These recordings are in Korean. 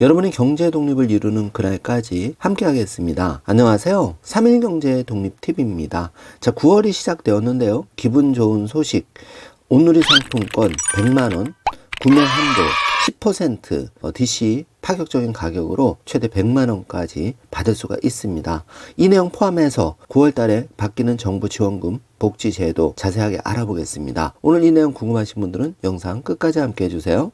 여러분의 경제 독립을 이루는 그날까지 함께 하겠습니다. 안녕하세요. 3일 경제 독립 팁입니다. 자, 9월이 시작되었는데요. 기분 좋은 소식. 오늘의 상품권 100만원, 구매 한도 10% 어, DC 파격적인 가격으로 최대 100만원까지 받을 수가 있습니다. 이 내용 포함해서 9월 달에 바뀌는 정부 지원금 복지 제도 자세하게 알아보겠습니다. 오늘 이 내용 궁금하신 분들은 영상 끝까지 함께 해주세요.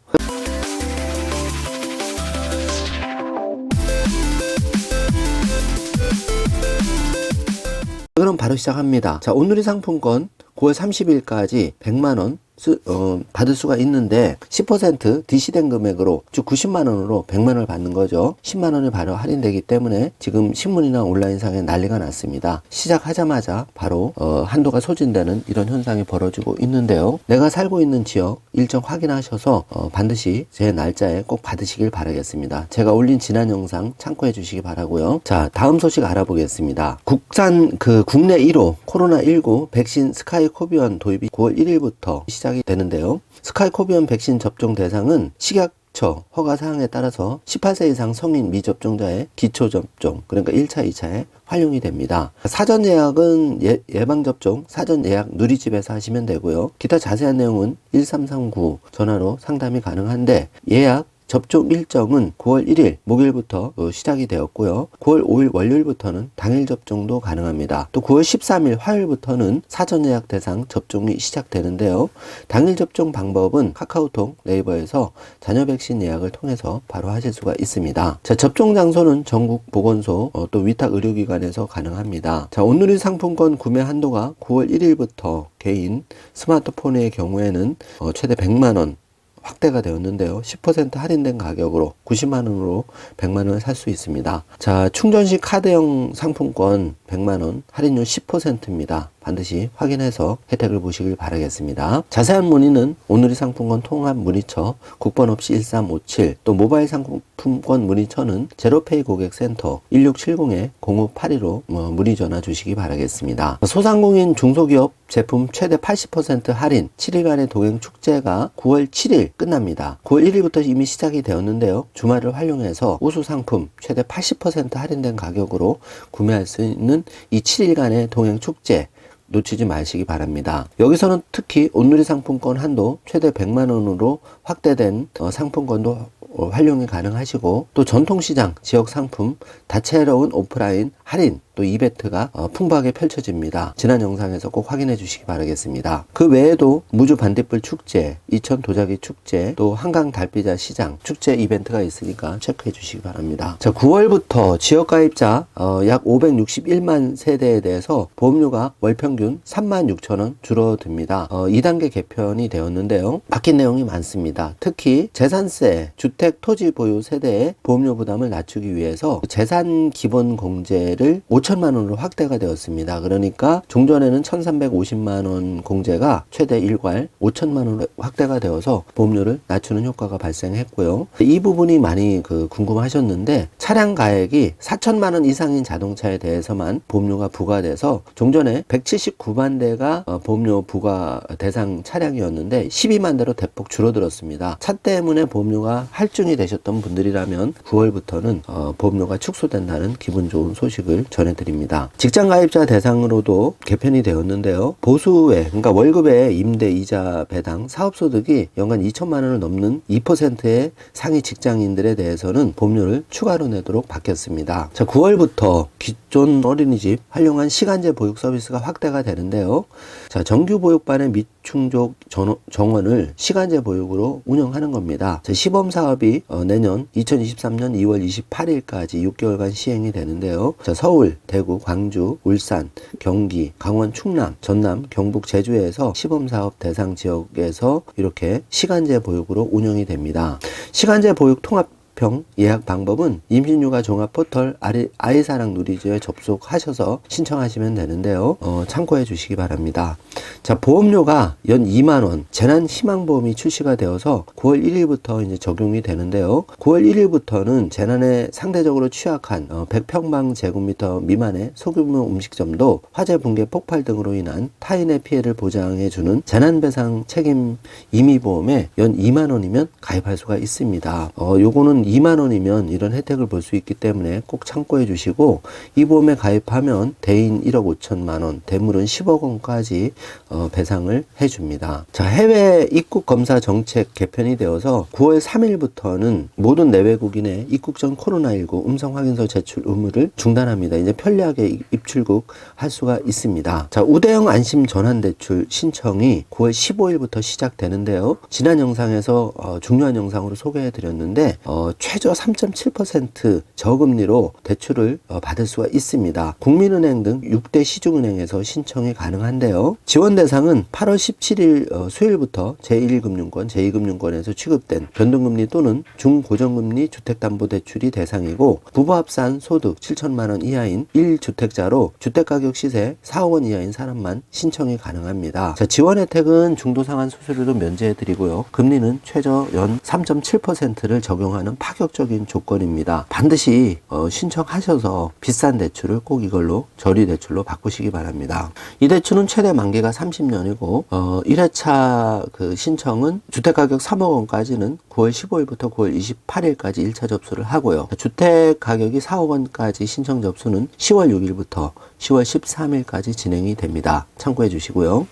바로 시작합니다. 자, 오늘의 상품권 9월 30일까지 100만원 수, 어, 받을 수가 있는데 10% DC된 금액으로 즉 90만 원으로 100만 원을 받는 거죠. 10만 원이 바로 할인되기 때문에 지금 신문이나 온라인상에 난리가 났습니다. 시작하자마자 바로 어, 한도가 소진되는 이런 현상이 벌어지고 있는데요. 내가 살고 있는 지역 일정 확인하셔서 어, 반드시 제 날짜에 꼭 받으시길 바라겠습니다. 제가 올린 지난 영상 참고해 주시기 바라고요. 자, 다음 소식 알아보겠습니다. 국산 그 국내 1호 코로나19 백신 스카이 코비언 도입이 9월 1일부터 시작 이 되는데요. 스카이코비언 백신 접종 대상은 식약 처 허가 사항에 따라서 18세 이상 성인 미접종자의 기초 접종, 그러니까 1차, 2차에 활용이 됩니다. 사전 예약은 예, 예방 접종, 사전 예약 누리집에서 하시면 되고요. 기타 자세한 내용은 1339 전화로 상담이 가능한데 예약 접종 일정은 9월 1일 목요일부터 어, 시작이 되었고요. 9월 5일 월요일부터는 당일 접종도 가능합니다. 또 9월 13일 화요일부터는 사전 예약 대상 접종이 시작되는데요. 당일 접종 방법은 카카오톡, 네이버에서 자녀 백신 예약을 통해서 바로 하실 수가 있습니다. 자, 접종 장소는 전국 보건소 어, 또 위탁 의료기관에서 가능합니다. 자, 오늘의 상품권 구매 한도가 9월 1일부터 개인 스마트폰의 경우에는 어, 최대 100만 원 확대가 되었는데요. 10% 할인된 가격으로 90만 원으로 100만 원을 살 수 있습니다. 자, 충전식 카드형 상품권 100만 원 할인율 10%입니다. 반드시 확인해서 혜택을 보시길 바라겠습니다. 자세한 문의는 오늘의 상품권 통합 문의처 국번 없이 1357 또 모바일 상품권 문의처는 제로페이 고객센터 1670-0582로 뭐 문의 전화 주시기 바라겠습니다. 소상공인 중소기업 제품 최대 80% 할인 7일간의 동행 축제가 9월 7일 끝납니다. 9월 1일부터 이미 시작이 되었는데요. 주말을 활용해서 우수 상품 최대 80% 할인된 가격으로 구매할 수 있는 이 7일간의 동행 축제 놓치지 마시기 바랍니다. 여기서는 특히 온누리 상품권 한도 최대 100만 원으로 확대된 어, 상품권도 어, 활용이 가능하시고 또 전통시장 지역 상품 다채로운 오프라인 할인 또 이벤트가 어, 풍부하게 펼쳐집니다. 지난 영상에서 꼭 확인해 주시기 바라겠습니다. 그 외에도 무주 반딧불 축제, 이천 도자기 축제, 또 한강 달비자 시장 축제 이벤트가 있으니까 체크해 주시기 바랍니다. 자, 9월부터 지역 가입자 어, 약 561만 세대에 대해서 보험료가 월 평균 3만 6천 원 줄어듭니다. 어, 2단계 개편이 되었는데요. 바뀐 내용이 많습니다. 특히 재산세, 주택 토지 보유 세대의 보험료 부담을 낮추기 위해서 재산 기본 공제를 5천만 원으로 확대가 되었습니다. 그러니까 종전에는 1,350만 원 공제가 최대 일괄 5천만 원으로 확대가 되어서 보험료를 낮추는 효과가 발생했고요. 이 부분이 많이 그 궁금하셨는데 차량 가액이 4천만 원 이상인 자동차에 대해서만 보험료가 부과돼서 종전에 179만 대가 어, 보험료 부과 대상 차량이었는데 12만 대로 대폭 줄어들었습니다. 차 때문에 보험료가 할 증이 되셨던 분들이라면 9월부터는 어, 보험료가 축소된다는 기분 좋은 소식을 전해 드립니다. 직장 가입자 대상으로도 개편이 되었는데요. 보수외, 그러니까 월급의 임대 이자 배당 사업 소득이 연간 2천만 원을 넘는 2%의 상위 직장인들에 대해서는 보험료를 추가로 내도록 바뀌었습니다. 자, 9월부터 기존 어린이집 활용한 시간제 보육 서비스가 확대가 되는데요. 자, 정규 보육반의 미 충족 전- 정원을 시간제 보육으로 운영하는 겁니다. 자, 시범 사업이 어, 내년 2023년 2월 28일까지 6개월간 시행이 되는데요. 자, 서울, 대구, 광주, 울산, 경기, 강원, 충남, 전남, 경북, 제주에서 시범 사업 대상 지역에서 이렇게 시간제 보육으로 운영이 됩니다. 시간제 보육 통합 병 예약 방법은 임신육아 종합 포털 아이, 아이사랑 누리지에 접속하셔서 신청하시면 되는데요. 어, 참고해 주시기 바랍니다. 자, 보험료가 연 2만원, 재난희망보험이 출시가 되어서 9월 1일부터 이제 적용이 되는데요. 9월 1일부터는 재난에 상대적으로 취약한 어, 100평방 제곱미터 미만의 소규모 음식점도 화재, 붕괴, 폭발 등으로 인한 타인의 피해를 보장해주는 재난배상 책임 임의보험에 연 2만 원이면 가입할 수가 있습니다. 어, 요거는 연 2만 원이면 이런 혜택을 볼 수 있기 때문에 꼭 참고해 주시고 이 보험에 가입하면 대인 1억 5천만 원, 대물은 10억 원까지 어, 배상을 해줍니다. 자 해외 입국 검사 정책 개편이 되어서 9월 3일부터는 모든 내외국인의 입국 전 코로나19 음성 확인서 제출 의무를 중단합니다. 이제 편리하게 입- 입출국 할 수가 있습니다. 자 우대형 안심 전환 대출 신청이 9월 15일부터 시작되는데요. 지난 영상에서 어, 중요한 영상으로 소개해 드렸는데 어, 최저 3.7% 저금리로 대출을 어, 받을 수가 있습니다. 국민은행 등 6대 시중은행에서 신청이 가능한데요. 지원 대상은 8월 17일 어, 수요일부터 제1금융권, 제2금융권에서 취급된 변동금리 또는 중고정금리 주택담보대출이 대상이고 부부 합산 소득 7천만 원 이하인 1주택자로 주택가격 시세 4억 원 이하인 사람만 신 청이 가능합니다. 자, 지원 혜택은 중도 상환 수수료도 면제해 드리고요. 금리는 최저 연 3.7%를 적용하는 파격적인 조건입니다. 반드시 어, 신청하셔서 비싼 대출을 꼭 이걸로 저리 대출로 바꾸시기 바랍니다. 이 대출은 최대 만기가 30년이고 어, 1회차 그 신청은 주택 가격 3억 원까지는 9월 15일부터 9월 28일까지 1차 접수를 하고요. 주택 가격이 4억 원까지 신청 접수는 10월 6일부터 10월 13일까지 진행이 됩니다. 참고해 주시고요.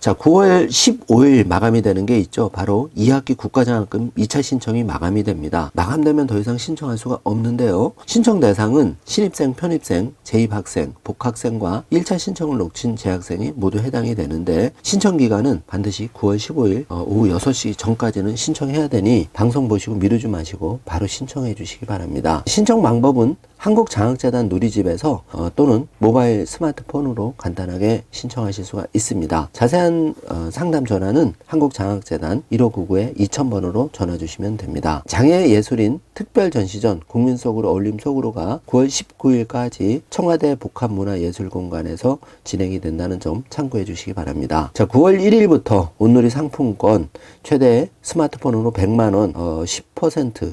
자, 9월 15일 마감이 되는 게 있죠. 바로 2학기 국가장학금 2차 신청이 마감이 됩니다. 마감되면 더 이상 신청할 수가 없는데요. 신청 대상은 신입생, 편입생, 재입학생, 복학생과 1차 신청을 놓친 재학생이 모두 해당이 되는데 신청 기간은 반드시 9월 15일 어, 오후 6시 전까지는 신청해야 되니 방송 보시고 미루지 마시고 바로 신청해 주시기 바랍니다. 신청 방법은 한국장학재단 누리집에서 어, 또는 모바일 스마트폰으로 간단하게 신청하실 수가 있습니다. 자세한 어, 상담 전화는 한국장학재단 1599에 2000번으로 전화 주시면 됩니다. 장애 예술인 특별 전시전 국민 속으로 어울림 속으로가 9월 19일까지 청와대 복합문화예술공간에서 진행이 된다는 점 참고해 주시기 바랍니다. 자, 9월 1일부터 온누리 상품권 최대 스마트폰으로 100만 원, 어, 10%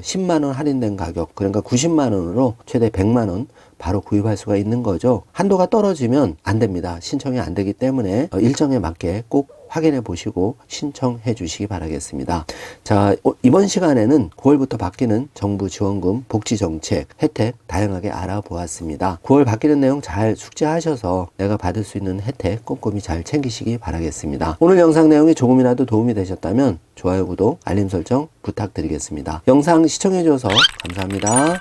10만 원 할인된 가격, 그러니까 90만 원으로 최대 100만 원 바로 구입할 수가 있는 거죠. 한도가 떨어지면 안 됩니다. 신청이 안 되기 때문에 어, 일정에 맞게 꼭 확인해 보시고 신청해 주시기 바라겠습니다. 자, 어, 이번 시간에는 9월부터 바뀌는 정부 지원금, 복지 정책, 혜택 다양하게 알아보았습니다. 9월 바뀌는 내용 잘 숙지하셔서 내가 받을 수 있는 혜택 꼼꼼히 잘 챙기시기 바라겠습니다. 오늘 영상 내용이 조금이라도 도움이 되셨다면 좋아요, 구독, 알림 설정 부탁드리겠습니다. 영상 시청해 주셔서 감사합니다.